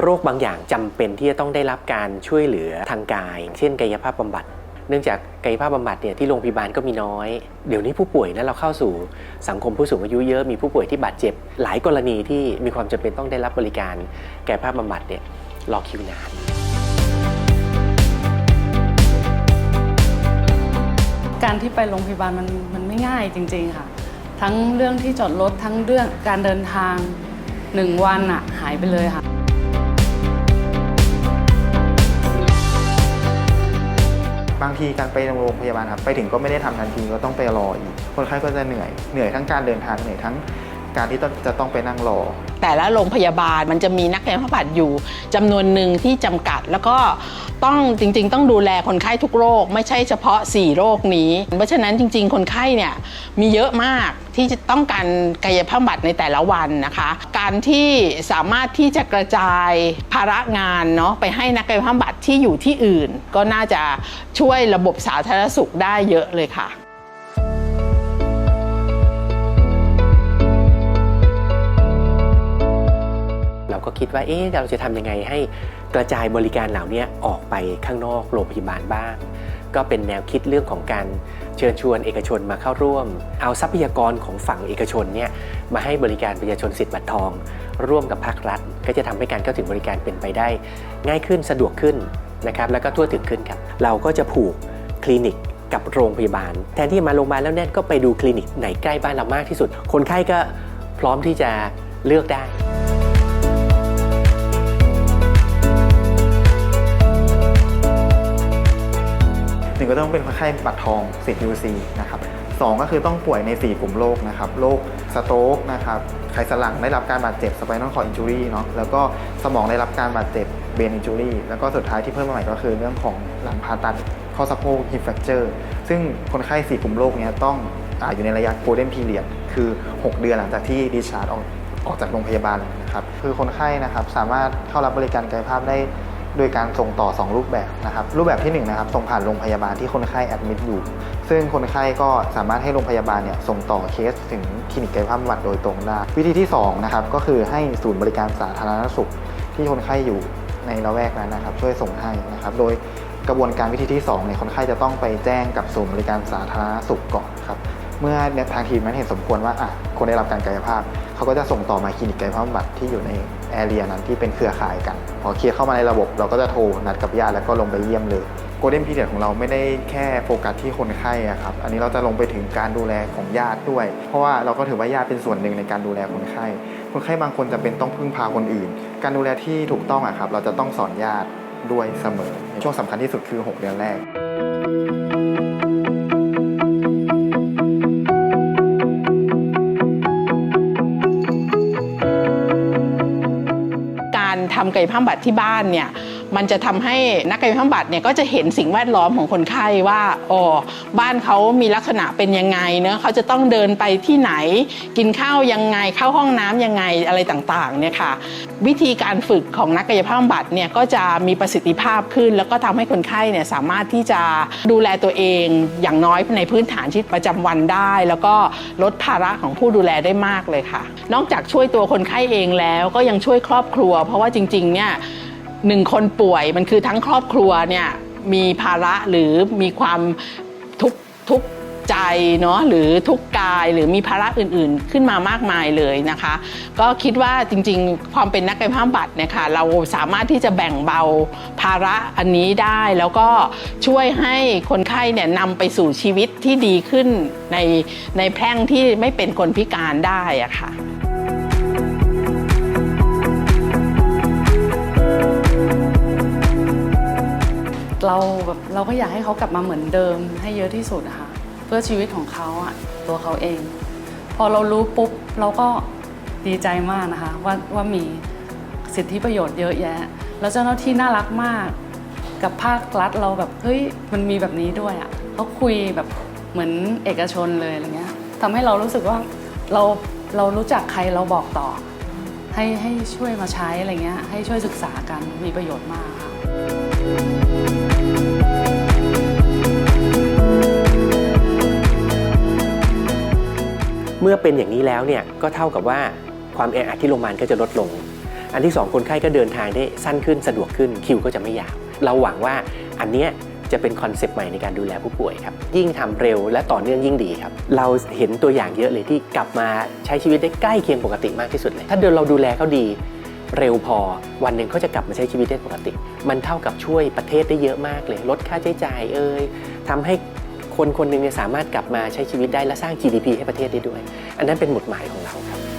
โรคบางอย่างจำเป็นที่จะต้องได้รับการช่วยเหลือทางกาย เช่นกายภาพบำบัด เนื่องจากกายภาพบำบัดเนี่ยที่โรงพยาบาลก็มีน้อย เดี๋ยวนี้ผู้ป่วยนะเราเข้าสู่สังคมผู้สูงอายุเยอะมีผู้ป่วยที่บาดเจ็บ หลายกรณีที่มีความจำเป็นต้องได้รับบริการกายภาพบำบัดเนี่ยรอคิวนานการที่ไปโรงพยาบาลมันมันไม่ง่ายจริง ๆค่ะ ทั้งเรื่องที่จอดรถทั้งเรื่องการเดินทางหนึ่งวันอะหายไปเลยค่ะ ทีการไปโรงพยาบาลครับไปถึงก็ไม่ได้ทำทันทีก็ต้องไปรออีก คนไข้ก็จะเหนื่อยเหนื่อยทั้งการเดินทางเหนื่อยทั้ง การที่ต้องจะต้องไปนั่งรอ แต่ละโรงพยาบาลมันจะมีนักกายภาพบำบัดอยู่จำนวนหนึ่งที่จำกัด แล้วก็ต้องจริงๆ ต้องดูแลคนไข้ทุกโรค ไม่ใช่เฉพาะ 4 โรคนี้ เพราะฉะนั้นจริง ๆ คนไข้เนี่ยมีเยอะมากที่จะต้องการกายภาพบำบัดในแต่ละวันนะคะ การที่สามารถที่จะกระจายภาระงานเนาะไปให้นักกายภาพบำบัดที่อยู่ที่อื่น ก็น่าจะช่วยระบบสาธารณสุขได้เยอะเลยค่ะ ก็คิดว่าเอ๊ะเราจะทำยังไงให้กระจายบริการเหล่านี้ออกไปข้างนอกโรงพยาบาลบ้าง ก็เป็นแนวคิดเรื่องของการเชิญชวนเอกชนมาเข้าร่วม เอาทรัพยากรของฝั่งเอกชนเนี่ยมาให้บริการประชาชนสิทธิ์บัตรทอง ร่วมกับภาครัฐ ก็จะทำให้การเข้าถึงบริการเป็นไปได้ ง่ายขึ้นสะดวกขึ้นนะครับแล้วก็ทั่วถึงขึ้นครับเราก็จะผูกคลินิกกับโรงพยาบาล แทนที่มาโรงพยาบาลแล้วเนี่ยก็ไปดูคลินิกไหนใกล้บ้านเรามากที่สุด คนไข้ก็พร้อมที่จะเลือกได้ ก็ต้องเป็นคนไข้บัตรทองสิทธิ์ UC นะครับสองก็คือต้องป่วยใน 4 กลุ่มโรคนะครับโรคสโตรกนะครับไขสันหลังได้รับการบาดเจ็บสไปนอลคอร์ดอินจูรี่เนาะแล้วก็สมองได้รับการบาดเจ็บเบนอินจูรี่แล้วก็สุดท้ายที่เพิ่มมาใหม่ก็คือเรื่องของหลังผ่าตัดข้อสะโพกฮิปแฟกเจอร์ซึ่งคนไข้4กลุ่มโรคเนี้ยต้องออยู่ในระยะโกลเด้นพีเรียดคือ 6 เดือนหลังจากที่ดิชาร์จออกออกจากโรงพยาบาลนะครับคือคนไข้นะครับสามารถเข้ารับบริการกายภาพได้ โดยการส่งต่อ 2 รูปแบบนะครับ รูปแบบที่1นะครับส่งผ่านโรงพยาบาลที่คนไข้แอดมิดอยู่ ซึ่งคนไข้ก็สามารถให้โรงพยาบาลเนี่ยส่งต่อเคสถึงคลินิกกายภาพบำบัดโดยตรงได้ วิธีที่2นะครับก็คือให้ศูนย์บริการสาธารณสุขที่คนไข้อยู่ในละแวกนั้นนะครับ ช่วยส่งให้นะครับ โดยกระบวนการวิธีที่2เนี่ยคนไข้จะต้องไปแจ้งกับศูนย์บริการสาธารณสุขก่อนครับเมื่อทางทีมนั้นเห็นสมควรว่าอะคนได้รับการกายภาพ เขาก็จะส่งต่อมาคลินิกกายภาพบำบัดที่อยู่ในแอเรียนั้นที่เป็นเครือข่ายกัน พอเคลียร์เข้ามาในระบบ เราก็จะโทรนัดกับญาติแล้วก็ลงไปเยี่ยมเลยโกลเด้นพีเดียของเราไม่ได้แค่โฟกัสที่คนไข้อะครับอันนี้เราจะลงไปถึงการดูแลของญาติด้วย เพราะว่าเราก็ถือว่าญาติเป็นส่วนหนึ่งในการดูแลคนไข้ คนไข้บางคนจะเป็นต้องพึ่งพาคนอื่น การดูแลที่ถูกต้องอะครับเราจะต้องสอนญาติด้วยเสมอ ช่วงสำคัญที่สุดคือ 6 เดือนแรก การทำกายภาพบำบัดที่บ้านเนี่ย มันจะทำให้นักกายภาพบำบัดเนี่ยก็จะเห็นสิ่งแวดล้อมของคนไข้ว่าอ๋อบ้านเขามีลักษณะเป็นยังไงเนะเขาจะต้องเดินไปที่ไหน กินข้าวยังไงเข้าห้องน้ำยังไงอะไรต่างๆเนี่ยค่ะวิธีการฝึกของนักกายภาพบำบัดเนี่ยก็จะมีประสิทธิภาพขึ้น แล้วก็ทำให้คนไข้เนี่ยสามารถที่จะดูแลตัวเองอย่างน้อยในพื้นฐานชีวิตประจำวันได้ แล้วก็ลดภาระของผู้ดูแลได้มากเลยค่ะ นอกจากช่วยตัวคนไข้เองแล้วก็ยังช่วยครอบครัว เพราะว่าจริงๆเนี่ย หนึ่งคนป่วยมันคือทั้งครอบครัวเนี่ยมีภาระหรือมีความทุกทุกใจเนาะหรือทุกกายหรือมีภาระอื่นๆ ขึ้นมามากมายเลยนะคะ ก็คิดว่าจริงๆ ความเป็นนักกายภาพบำบัดเนี่ยค่ะเราสามารถที่จะแบ่งเบาภาระอันนี้ได้ แล้วก็ช่วยให้คนไข้เนี่ยนำไปสู่ชีวิตที่ดีขึ้นในในแพร่งที่ไม่เป็นคนพิการได้อะค่ะ เราแบบเราก็อยากให้เขากลับมาเหมือนเดิมให้เยอะที่สุดอะค่ะเพื่อชีวิตของเขาอะตัวเขาเอง พอเรารู้ปุ๊บเราก็ดีใจมากนะคะว่าว่ามีสิทธิประโยชน์เยอะแยะ แล้วเจ้าหน้าที่น่ารักมาก กับภาครัฐเราแบบเฮ้ยมันมีแบบนี้ด้วยอะเขาคุยแบบเหมือนเอกชนเลยอะไรเงี้ยทำให้เรารู้สึกว่าเราเรารู้จักใครเราบอกต่อ ให้ให้ช่วยมาใช้อะไรเงี้ยให้ช่วยศึกษากันมีประโยชน์มากค่ะ มื่อเป็นอย่างนี้แล้วเนี่ยก็เท่ากับว่าความแออัดที่โรงพยาบาลก็จะลดลง อันที่สองคนไข้ก็เดินทางได้สั้นขึ้นสะดวกขึ้นคิวก็จะไม่ยาว เราหวังว่าอันเนี้ยจะเป็นคอนเซปต์ใหม่ในการดูแลผู้ป่วยครับ ยิ่งทำเร็วและต่อเนื่องยิ่งดีครับ เราเห็นตัวอย่างเยอะเลยที่กลับมาใช้ชีวิตได้ใกล้เคียงปกติมากที่สุดเลย ถ้าเดินเราดูแลเขาดีเร็วพอ วันหนึ่งเขาจะกลับมาใช้ชีวิตได้ปกติ มันเท่ากับช่วยประเทศได้เยอะมากเลย ลดค่าใช้จ่ายเอ่ยทำให้ คนคนหนึ่งเนี่ยสามารถกลับมาใช้ชีวิตได้และสร้าง GDP ให้ประเทศได้ด้วย อันนั้นเป็นหมุดหมายของเราครับ